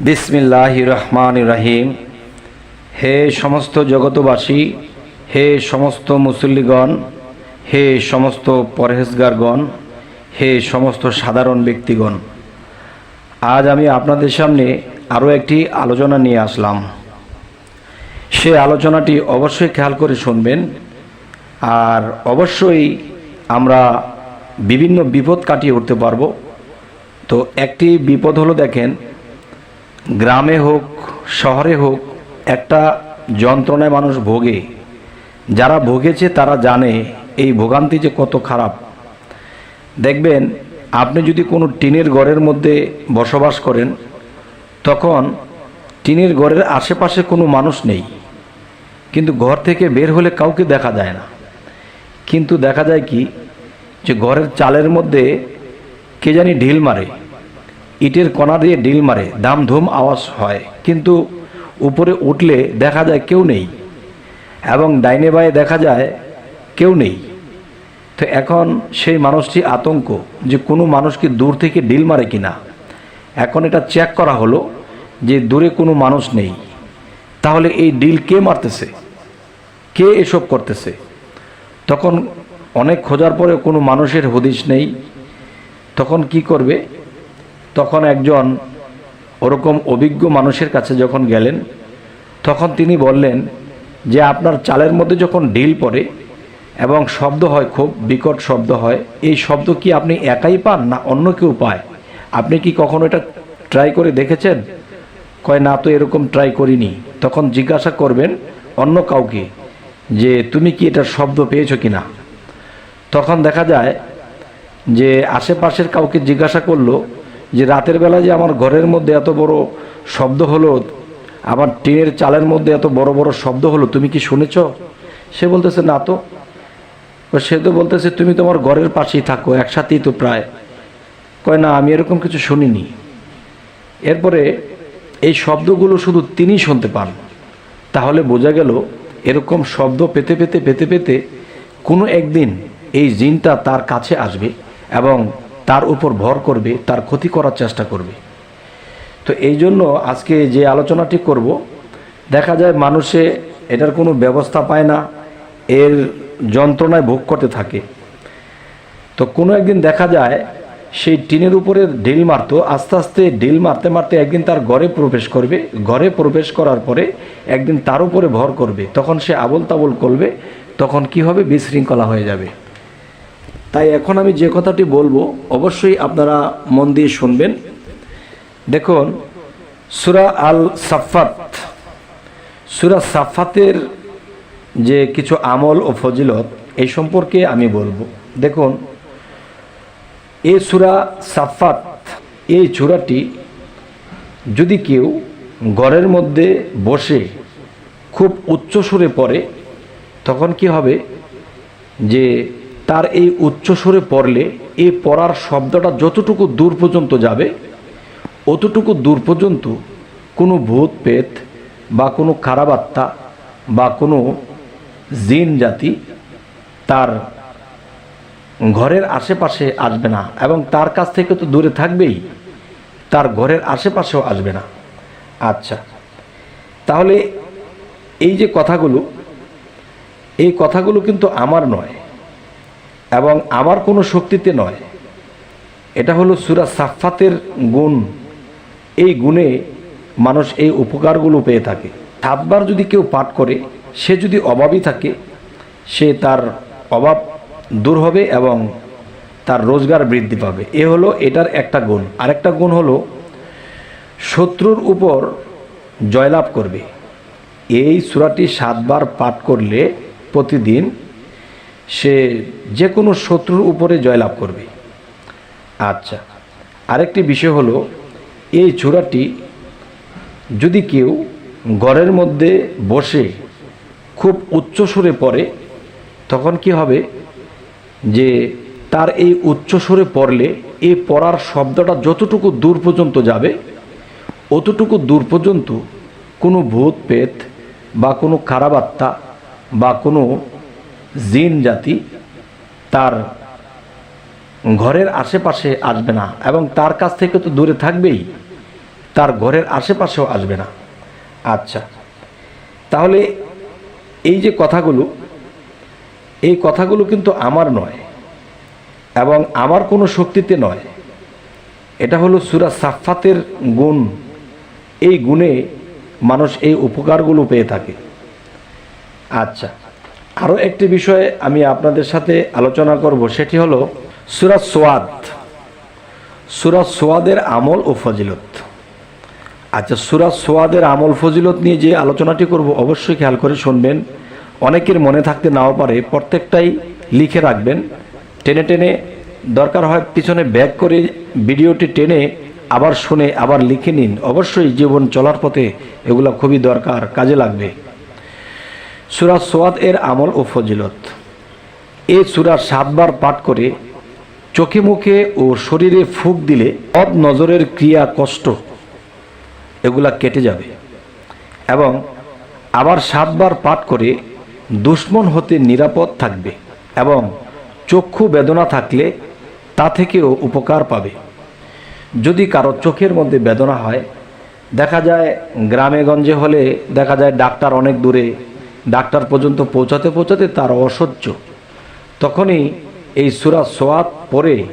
বিসমিল্লাহ রহমান রাহিম। হে সমস্ত জগতবাসী, হে সমস্ত মুসল্লিগণ, হে সমস্ত পরহেজগারগণ, হে সমস্ত সাধারণ ব্যক্তিগণ। আজ আমি আপনাদের সামনে আরও একটি আলোচনা নিয়ে আসলাম। সে আলোচনাটি অবশ্যই খেয়াল করে শুনবেন। আর অবশ্যই আমরা বিভিন্ন বিপদ কাটিয়ে উঠতে পারব। তো একটি বিপদ হলো দেখেন গ্রামে হোক, শহরে হোক, একটা যন্ত্রণায় মানুষ ভোগে। যারা ভোগেছে তারা জানে এই ভোগান্তি যে কত খারাপ। দেখবেন, আপনি যদি কোনো টিনের ঘরের মধ্যে বসবাস করেন, তখন টিনের ঘরের আশেপাশে কোনো মানুষ নেই। কিন্তু ঘর থেকে বের হলে কাউকে দেখা যায় না। কিন্তু দেখা যায় কি, যে ঘরের চালের মধ্যে কে জানি ঢিল মারে। ইটের কণা দিয়ে ডিল মারে, দাম ধুম আওয়াজ হয়। কিন্তু উপরে উঠলে দেখা যায় কেউ নেই এবং ডাইনে বায়ে দেখা যায় কেউ নেই। তো এখন সেই মানুষটি আতঙ্ক যে কোনো মানুষ কি দূর থেকে ডিল মারে কি না এখন এটা চেক করা হলো যে দূরে কোনো মানুষ নেই। তাহলে এই ডিল কে মারতেছে? কে এসব করতেছে? তখন অনেক খোঁজার পরে কোনো মানুষের হদিশ নেই। তখন কি করবে? তখন একজন ওরকম অভিজ্ঞ মানুষের কাছে যখন গেলেন, তখন তিনি বললেন যে আপনার চালের মধ্যে যখন ঢিল পড়ে এবং শব্দ হয়, খুব বিকট শব্দ হয়, এই শব্দ কি আপনি একাই পান না অন্য কেউ পায়? আপনি কি কখনো এটা ট্রাই করে দেখেছেন? কয়, না, তো এরকম ট্রাই করিনি। তখন জিজ্ঞাসা করবেন অন্য কাউকে যে, তুমি কি এটার শব্দ পেয়েছ কি না তখন দেখা যায় যে, আশেপাশের কাউকে জিজ্ঞাসা করল যে রাতের বেলা যে আমার ঘরের মধ্যে এত বড় শব্দ হলো, আমার টিনের চালের মধ্যে এত বড় বড় শব্দ হলো, তুমি কি শুনেছ? সে বলতেছে, না তো। সে তো বলতেছে, তুমি তোমার ঘরের পাশেই থাকো, একসাথেই তো প্রায়। কয়, না, আমি এরকম কিছু শুনিনি। এরপরে এই শব্দগুলো শুধু তিনি শুনতে পান। তাহলে বোঝা গেল, এরকম শব্দ পেতে পেতে পেতে পেতে কোনো একদিন এই জিনটা তার কাছে আসবে এবং তার উপর ভর করবে, তার ক্ষতি করার চেষ্টা করবে। তো এই জন্য আজকে যে আলোচনাটি করব, দেখা যায় মানুষে এটার কোনো ব্যবস্থা পায় না, এর যন্ত্রণায় ভোগ করতে থাকে। তো কোনো একদিন দেখা যায়, সেই টিনের উপরে ঢিল মারতো, আস্তে আস্তে ঢিল মারতে মারতে একদিন তার ঘরে প্রবেশ করবে, ঘরে প্রবেশ করার পরে একদিন তার উপরে ভর করবে, তখন সে আবল তাবল করবে, তখন কি হবে? বিশৃঙ্খলা হয়ে যাবে। তাই এখন আমি যে কথাটি বলব, অবশ্যই আপনারা মন দিয়ে শুনবেন। দেখুন, সুরা আল সাফাত সুরা সাফাতের যে কিছু আমল ও ফজিলত এই সম্পর্কে আমি বলব। দেখুন এই সুরা সাফাত এই চূড়াটি যদি কেউ ঘরের মধ্যে বসে খুব উচ্চ সুরে পড়ে, তখন কি হবে? যে তার এই উচ্চ সুরে পড়লে এই পড়ার শব্দটা যতটুকু দূর পর্যন্ত যাবে, অতটুকু দূর পর্যন্ত কোনো ভূত পেত বা কোনো খারাপ বা কোনো জিন জাতি তার ঘরের আশেপাশে আসবে না এবং তার কাছ থেকে তো দূরে থাকবেই, তার ঘরের আশেপাশেও আসবে না। আচ্ছা তাহলে এই যে কথাগুলো, এই কথাগুলো কিন্তু আমার নয়। এবং আমার কোনো শক্তিতে নয়। এটা হলো সুরা সাফাতের গুণ। এই গুণে মানুষ এই উপকারগুলো পেয়ে থাকে। সাতবার যদি কেউ পাঠ করে, সে যদি অভাবই থাকে, সে তার অভাব দূর হবে এবং তার রোজগার বৃদ্ধি পাবে। এ হলো এটার একটা গুণ। আরেকটা গুণ হলো, শত্রুর উপর জয়লাভ করবে। এই সুরাটি সাতবার পাঠ করলে প্রতিদিন সে যে কোনো শত্রুর উপরে জয়লাভ করবে। আচ্ছা আরেকটি বিষয় হলো, এই চূড়াটি যদি কেউ ঘরের মধ্যে বসে খুব উচ্চ সুরে পড়ে, তখন কি হবে? যে তার এই উচ্চ সুরে পড়লে এই পড়ার শব্দটা যতটুকু দূর পর্যন্ত যাবে, অতটুকু দূর পর্যন্ত কোনো ভূত পেত বা কোনো খারাপ আত্মা বা কোনো জিন জাতি তার ঘরের আশেপাশে আসবে না এবং তার কাছ থেকে তো দূরে থাকবেই, তার ঘরের আশেপাশেও আসবে না। আচ্ছা তাহলে এই যে কথাগুলো, এই কথাগুলো কিন্তু আমার নয় এবং আমার কোনো শক্তিতে নয়। এটা হলো সুরা সাফাতের গুণ। এই গুণে মানুষ এই উপকারগুলো পেয়ে থাকে। আচ্ছা আরও একটি বিষয়ে আমি আপনাদের সাথে আলোচনা করব, সেটি হলো সুরাজ সোয়াদ। সুরাজ সোয়াদের আমল ও ফজিলত। আচ্ছা সুরাজ সোয়াদের আমল ফজিলত নিয়ে যে আলোচনাটি করব, অবশ্যই খেয়াল করে শুনবেন। অনেকের মনে থাকতে নাও পারে, প্রত্যেকটাই লিখে রাখবেন। টেনে টেনে দরকার হয় পিছনে ব্যাক করে ভিডিওটি টেনে আবার শুনে, আবার লিখে নিন। অবশ্যই জীবন চলার পথে এগুলো খুবই দরকার, কাজে লাগবে। সুরা সোয়াদ এর আমল ও ফজিলত। এ সুরা সাতবার পাঠ করে চোখে মুখে ও শরীরে ফুক দিলে অব নজরের ক্রিয়া কষ্ট, এগুলা কেটে যাবে। এবং আবার সাতবার পাঠ করে দুশ্মন হতে নিরাপদ থাকবে এবং চক্ষু বেদনা থাকলে তা থেকেও উপকার পাবে। যদি কারও চোখের মধ্যে বেদনা হয়, দেখা যায় গ্রামে গঞ্জে হলে দেখা যায় ডাক্তার অনেক দূরে ডাক্তার পর্যন্ত পৌঁছাতে পৌঁছাতে তার অসহ্য। তখনই এই সুরা সোয়াত পরে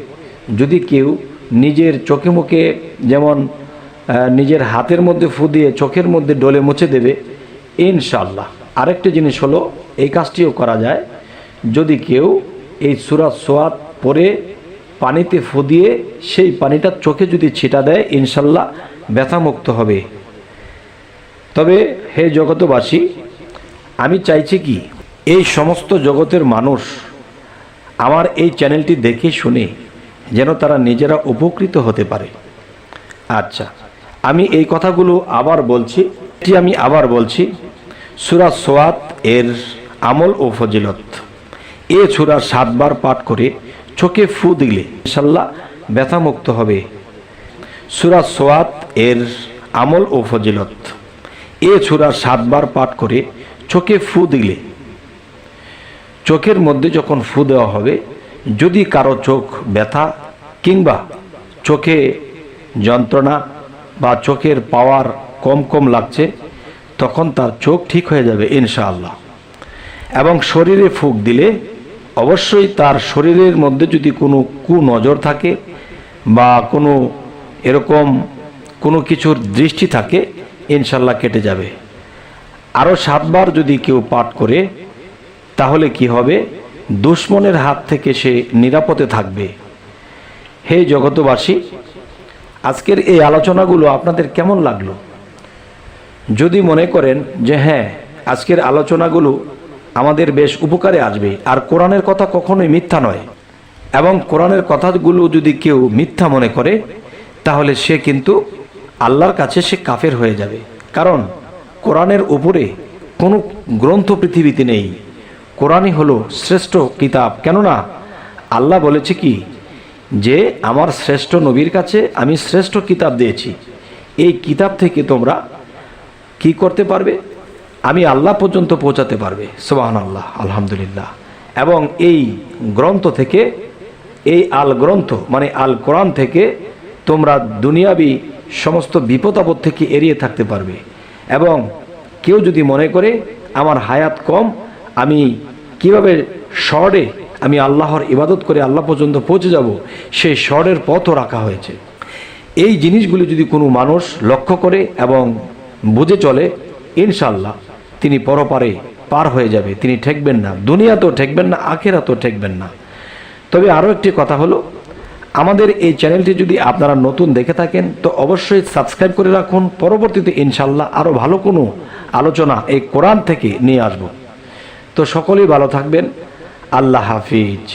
যদি কেউ নিজের চোখে মুখে যেমন নিজের হাতের মধ্যে ফু দিয়ে চোখের মধ্যে ডলে মুছে দেবে ইনশাল্লাহ আরেকটি জিনিস হলো, এই কাজটিও করা যায়, যদি কেউ এই সুরা সোয়াত পরে পানিতে ফু দিয়ে সেই পানিটা চোখে যদি ছিটা দেয় ইনশাল্লাহ ব্যথামুক্ত হবে। তবে হে জগতবাসী আমি চাইছি কি, এই সমস্ত জগতের মানুষ আমার এই চ্যানেলটি দেখে শুনে যেন তারা নিজেরা উপকৃত হতে পারে। আচ্ছা আমি এই কথাগুলো আবার বলছি। এটি আমি আবার বলছি, সুরা সোয়াত এর আমল ও ফজিলত। এ সুরা সাতবার পাঠ করে চোখে ফু দিলে ইনশাল্লাহ ব্যথামুক্ত হবে। সুরা সোয়াত এর আমল ও ফজিলত। এ সুরা সাতবার পাঠ করে চোখে ফু দিলে, চোখের মধ্যে যখন ফু দেওয়া হবে, যদি কারও চোখ ব্যথা কিংবা চোখে যন্ত্রণা বা চোখের পাওয়ার কম কম লাগছে, তখন তার চোখ ঠিক হয়ে যাবে ইনশাআল্লাহ। এবং শরীরে ফুক দিলে, অবশ্যই তার শরীরের মধ্যে যদি কোনো কুনজর থাকে বা কোনো এরকম কোনো কিছুর দৃষ্টি থাকে ইনশাল্লাহ কেটে যাবে। আরও সাতবার যদি কেউ পাঠ করে, তাহলে কি হবে? দুশ্মনের হাত থেকে সে নিরাপদে থাকবে। হে জগতবাসী আজকের এই আলোচনাগুলো আপনাদের কেমন লাগল? যদি মনে করেন যে হ্যাঁ আজকের আলোচনাগুলো আমাদের বেশ উপকারে আসবে, আর কোরআনের কথা কখনোই মিথ্যা নয়, এবং কোরআনের কথাগুলো যদি কেউ মিথ্যা মনে করে, তাহলে সে কিন্তু আল্লাহর কাছে সে কাফের হয়ে যাবে। কারণ কোরআনের উপরে কোনো গ্রন্থ পৃথিবীতে নেই। কোরআনই হলো শ্রেষ্ঠ কিতাব। কেননা আল্লাহ বলেছে কি? যে আমার শ্রেষ্ঠ নবীর কাছে আমি শ্রেষ্ঠ কিতাব দিয়েছি। এই কিতাব থেকে তোমরা কি করতে পারবে? আমি আল্লাহ পর্যন্ত পৌঁছাতে পারবে। সোবাহান আল্লাহ আলহামদুলিল্লাহ। এবং এই গ্রন্থ থেকে, এই আল গ্রন্থ মানে আল কোরআন থেকে তোমরা দুনিয়াবি সমস্ত বিপদ আপদ থেকে এড়িয়ে থাকতে পারবে। এবং কেউ যদি মনে করে, আমার হায়াত কম, আমি কীভাবে শর্টে আমি আল্লাহর ইবাদত করে আল্লাহ পর্যন্ত পৌঁছে যাব? সেই শর্টের পথও রাখা হয়েছে। এই জিনিসগুলি যদি কোনো মানুষ লক্ষ্য করে এবং বুঝে চলে ইনশাল্লাহ তিনি পরপারে পার হয়ে যাবে। তিনি ঠেকবেন না। দুনিয়াতেও ঠেকবেন না, আখেরাতেও ঠেকবেন না। তবে আরও একটি কথা হলো আমাদের এই চ্যানেলটি যদি আপনারা নতুন দেখে থাকেন, তো অবশ্যই সাবস্ক্রাইব করে রাখুন। পরবর্তীতে ইনশাল্লাহ আরও ভালো কোনো আলোচনা এই কোরআন থেকে নিয়ে আসব। তো সকলেই ভালো থাকবেন। আল্লাহ হাফিজ।